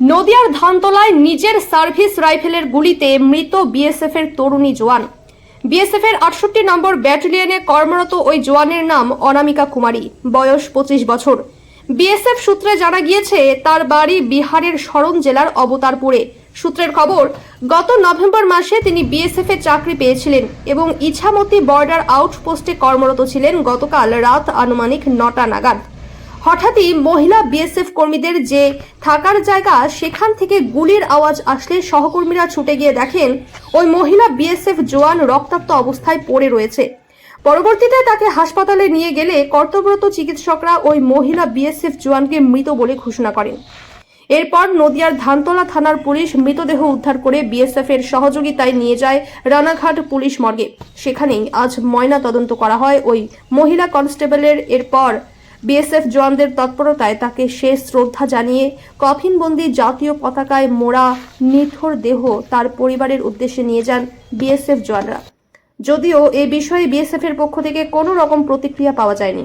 নদিয়ার ধানতলায় নিজের সার্ভিস রাইফেলের গুলিতে মৃত বিএসএফ এর তরুণী জওয়ান বিএসএফ এর আটষট্টি নম্বর ব্যাটালিয়নে কর্মরত ওই জোয়ানের নাম অনামিকা কুমারী, বয়স পঁচিশ বছর। বিএসএফ সূত্রে জানা গিয়েছে, তার বাড়ি বিহারের শরণ জেলার অবতারপুরে। সূত্রের খবর, গত নভেম্বর মাসে তিনি বিএসএফ এ চাকরি পেয়েছিলেন এবং ইছামতি বর্ডার আউটপোস্টে কর্মরত ছিলেন গতকাল রাত আনুমানিক নটা নাগাদ। হঠাৎই মহিলা বিএসএফ কর্মীদের যে থাকার জায়গা, সেখান থেকে গুলির আওয়াজ আসলে সহকর্মীরা ছুটে গিয়ে দেখেন, ওই মহিলা বিএসএফ জোয়ান রক্তাক্ত অবস্থায় পড়ে রয়েছে। পরবর্তীতে তাকে হাসপাতালে নিয়ে গেলে কর্তব্যরত চিকিৎসকরা ওই মহিলা বিএসএফ জোয়ানকে মৃত বলে ঘোষণা করেন। এরপর নদিয়ার ধানতলা থানার পুলিশ মৃতদেহ উদ্ধার করে বিএসএফ এর সহযোগিতায় নিয়ে যায় রানাঘাট পুলিশ মর্গে। সেখানেই আজ ময়না তদন্ত করা হয় ওই মহিলা কনস্টেবলের। এরপর বিএসএফ জওয়ানদের তৎপরতায় তাকে শেষ শ্রদ্ধা জানিয়ে কফিনবন্দি জাতীয় পতাকায় মোড়া নিথর দেহ তার পরিবারের উদ্দেশ্যে নিয়ে যান বিএসএফ জওয়ানরা। যদিও এ বিষয়ে বিএসএফ এর পক্ষ থেকে কোনো রকম প্রতিক্রিয়া পাওয়া যায়নি।